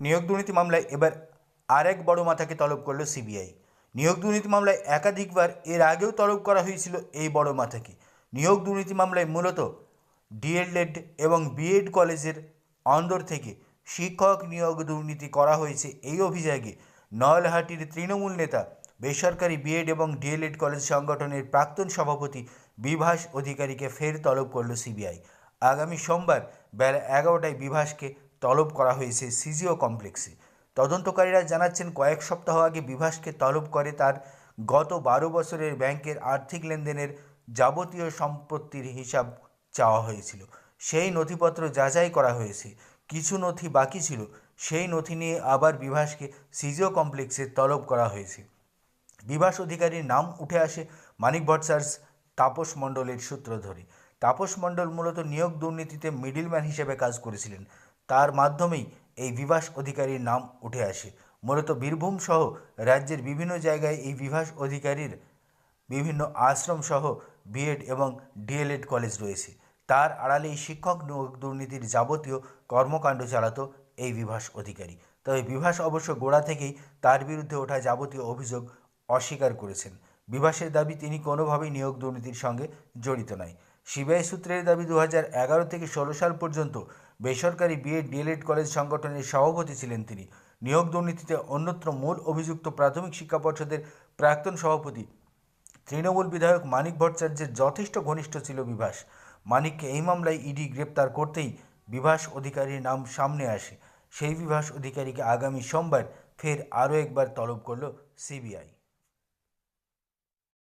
নিয়োগ দুর্নীতি মামলায় এবার আরেক বড় মাথাকে তলব করল সিবিআই। নিয়োগ দুর্নীতি মামলায় একাধিকবার এর আগেও তলব করা হয়েছিল এই বড় মাথাকে। নিয়োগ দুর্নীতি মামলায় মূলত ডিএলএড এবং বিএড কলেজের অন্দর থেকে শিক্ষক নিয়োগ দুর্নীতি করা হয়েছে এই অভিযোগে। নয়লাহাটির তৃণমূল নেতা, বেসরকারি বিএড এবং ডিএলএড কলেজ সংগঠনের প্রাক্তন সভাপতি বিভাস অধিকারীকে ফের তলব করল সিবিআই। আগামী সোমবার বেলা এগারোটায় বিভাসকে তলব করা হয়েছে সিজিও কমপ্লেক্সে। তদন্তকারীরা জানাচ্ছেন, কয়েক সপ্তাহ আগে বিভাসকে তলব করে তার গত বারো বছরের ব্যাংকের আর্থিক লেনদেনের যাবতীয় সম্পত্তির হিসাব চাওয়া হয়েছিল। সেই নথিপত্র যাচাই করা হয়েছে। কিছু নথি বাকি ছিল। সেই নথি নিয়ে আবার বিভাসকে সিজিও কমপ্লেক্সে তলব করা হয়েছে। বিভাস অধিকারীর নাম উঠে আসে মানিক ভট্টাচার্য, তাপস মণ্ডলের সূত্র ধরে। তাপস মণ্ডল মূলত নিয়োগ দুর্নীতিতে মিডিলম্যান হিসেবে কাজ করেছিলেন। তার মাধ্যমেই এই বিভাস অধিকারীর নাম উঠে আসে। মূলত বীরভূম সহ রাজ্যের বিভিন্ন জায়গায় এই বিভাস অধিকারীর বিভিন্ন আশ্রম সহ বিএড এবং ডিএলএড কলেজ রয়েছে। তার আড়ালেই শিক্ষক নিয়োগ দুর্নীতির যাবতীয় কর্মকাণ্ড চালাতো এই বিভাস অধিকারী। তবে বিভাস অবশ্য গোড়া থেকেই তার বিরুদ্ধে ওঠা যাবতীয় অভিযোগ অস্বীকার করেছেন। বিভাসের দাবি তিনি কোনোভাবেই নিয়োগ দুর্নীতির সঙ্গে জড়িত নয়। সিবিআই সূত্রের দাবি দু থেকে ষোলো সাল পর্যন্ত বেসরকারি বিএড ডিএলএড কলেজ সংগঠনের সভাপতি ছিলেন তিনি। নিয়োগ দুর্নীতিতে অন্যত্র মূল অভিযুক্ত প্রাথমিক শিক্ষা পর্ষদের প্রাক্তন সভাপতি তৃণমূল বিধায়ক মানিক ভট্টাচার্যের যথেষ্ট ঘনিষ্ঠ ছিল বিভাস। মানিককে এই মামলায় ইডি গ্রেপ্তার করতেই বিভাস অধিকারীর নাম সামনে আসে। সেই বিভাস অধিকারীকে আগামী সোমবার ফের আরও একবার তলব করল সিবিআই।